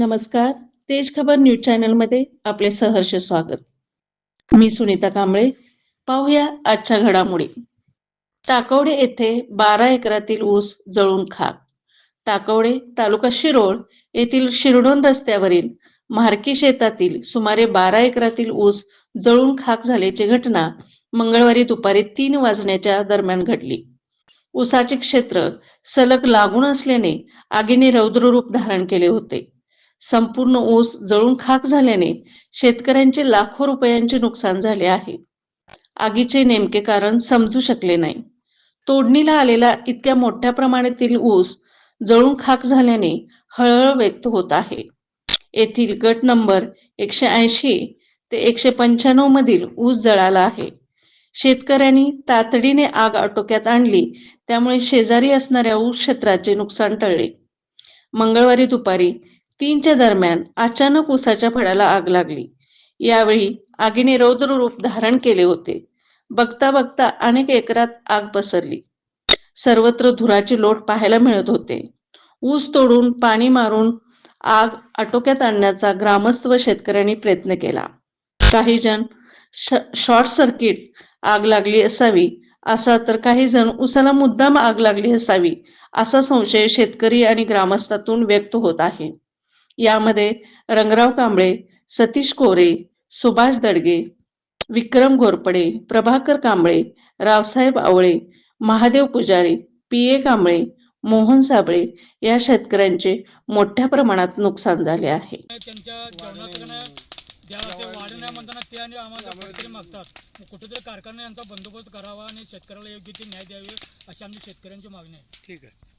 नमस्कार. तेज खबर न्यूज चॅनलमध्ये आपले सहर्ष स्वागत. मी सुनीता कांबळे. पाहूया आजच्या घडामोडी. टाकवडे येथे बारा एकरातील ऊस जळून खाक. टाकवडे तालुका शिरोळ येथील शिरडोन रस्त्यावरील म्हारकी शेतातील सुमारे बारा एकरातील ऊस जळून खाक झाल्याची घटना मंगळवारी दुपारी तीन वाजण्याच्या दरम्यान घडली. ऊसाचे क्षेत्र सलग लागून असल्याने आगीने रौद्ररूप धारण केले होते. संपूर्ण ऊस जळून खाक झाल्याने शेतकऱ्यांचे लाखो रुपयांचे नुकसान झाले आहे. आगीचे नेमके कारण समजू शकले नाही. तोडणीला आलेला इतक्या मोठ्या प्रमाणातील ऊस जळून खाक झाल्याने हळहळ व्यक्त होत आहे. येथील गट नंबर एकशे ऐंशी ते एकशे पंच्याण्णव मधील ऊस जळाला आहे. शेतकऱ्यांनी तातडीने आग आटोक्यात आणली त्यामुळे शेजारी असणाऱ्या ऊस क्षेत्राचे नुकसान टळले. मंगळवारी दुपारी तीनच्या दरम्यान अचानक उसाच्या फळाला आग लागली. यावेळी आगीने रौद्र रूप धारण केले होते. बघता बघता अनेक एकरात आग पसरली. सर्वत्र धुराची लोट पाहायला मिळत होते. ऊस तोडून पाणी मारून आग आटोक्यात आणण्याचा ग्रामस्थ व शेतकऱ्यांनी प्रयत्न केला. काही जण शॉर्ट सर्किट आग लागली असावी असा तर काही जण उसाला मुद्दाम आग लागली असावी असा संशय शेतकरी आणि ग्रामस्थातून व्यक्त होत आहे. यामध्ये रंगराव कांबळे सतीश कोरे सुभाष दडगे विक्रम घोरपडे प्रभाकर कांबळे रावसाहेब आवळे महादेव पुजारी पी ए कांबळे मोहन साबळे या शेतकऱ्यांचे मोठ्या प्रमाणात नुकसान झाले आहे. कुठेतरी कारखाना यांचा बंदोबस्त करावा आणि शेतकऱ्याला योग्य ते न्याय द्यावे अशी आमची शेतकऱ्यांची मागणी आहे. ठीक आहे.